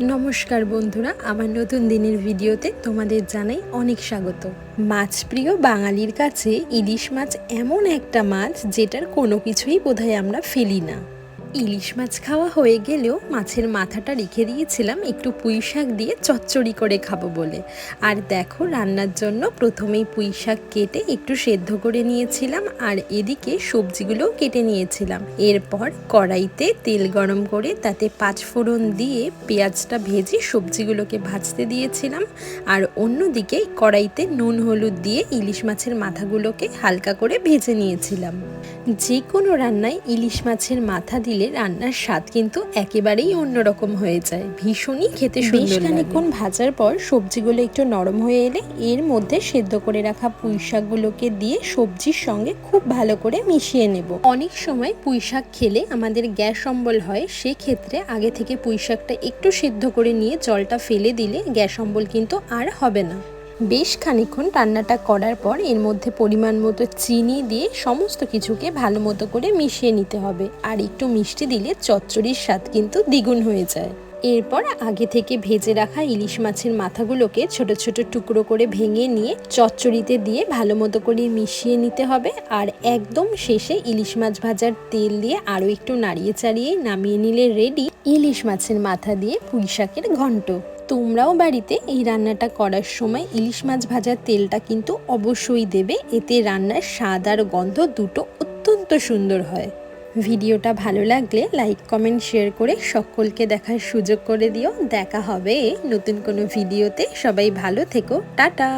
নমস্কার বন্ধুরা, আমার নতুন দিনের ভিডিওতে তোমাদের জানাই অনেক স্বাগত। মাছ প্রিয় বাঙালির কাছে ইলিশ মাছ এমন একটা মাছ যেটার কোনো কিছুই বোধহয় আমরা ফেলি না। ইলিশ মাছ খাওয়া হয়ে গেলেও মাছের মাথাটা রেখে দিয়েছিলাম একটু পুঁই শাক দিয়ে চচ্চড়ি করে খাব বলে। আর দেখো, রান্নার জন্য প্রথমেই পুঁই শাক কেটে একটু সেদ্ধ করে নিয়েছিলাম আর এদিকে সবজিগুলোও কেটে নিয়েছিলাম। এরপর কড়াইতে তেল গরম করে তাতে পাঁচ ফোড়ন দিয়ে পেঁয়াজটা ভেজে সবজিগুলোকে ভাজতে দিয়েছিলাম। আর অন্যদিকে কড়াইতে নুন, হলুদ দিয়ে ইলিশ মাছের মাথাগুলোকে হালকা করে ভেজে নিয়েছিলাম। যে কোনো রান্নায় ইলিশ মাছের মাথা দিলে রান্নার স্বাদ কিন্তু একেবারেই অন্যরকম হয়ে যায়। ভীষণই খেতে সুন্দর খানিকক্ষণ ভাজার পর সবজিগুলো একটু নরম হয়ে এলে এর মধ্যে সেদ্ধ করে রাখা পুঁই শাকগুলোকে দিয়ে সবজির সঙ্গে খুব ভালো করে মিশিয়ে নেব। অনেক সময় পুঁই শাক খেলে আমাদের গ্যাস অম্বল হয় সেক্ষেত্রে আগে থেকে পুঁই শাকটা একটু সেদ্ধ করে নিয়ে জলটা ফেলে দিলে গ্যাস অম্বল কিন্তু আর হবে না। বেশ খানিক্ষণ রান্নাটা করার পর এর মধ্যে পরিমাণ মতো চিনি দিয়ে সমস্ত কিছুকে ভালো মতো করে মিশিয়ে নিতে হবে। আর একটু মিষ্টি দিলে চচ্চড়ির স্বাদ কিন্তু দ্বিগুণ হয়ে যায়। এরপর আগে থেকে ভেজে রাখা ইলিশ মাছের মাথাগুলোকে ছোট ছোট টুকরো করে ভেঙে নিয়ে চচ্চড়িতে দিয়ে ভালো মতো করে মিশিয়ে নিতে হবে। আর একদম শেষে ইলিশ মাছ ভাজার তেল দিয়ে আরও একটু নাড়িয়ে চাড়িয়ে নামিয়ে নিলে রেডি ইলিশ মাছের মাথা দিয়ে পুঁই শাকের ঘন্ট। তোমরাও বাড়িতে এই রান্নাটা করার সময় ইলিশ মাছ ভাজার তেলটা কিন্তু অবশ্যই দেবে। এতে রান্নার স্বাদ আর গন্ধ দুটো অত্যন্ত সুন্দর হয়। ভিডিওটা ভালো লাগলে লাইক, কমেন্ট, শেয়ার করে সকলকে দেখার সুযোগ করে দিও। দেখা হবে নতুন কোনো ভিডিওতে। সবাই ভালো থেকো। টাটা!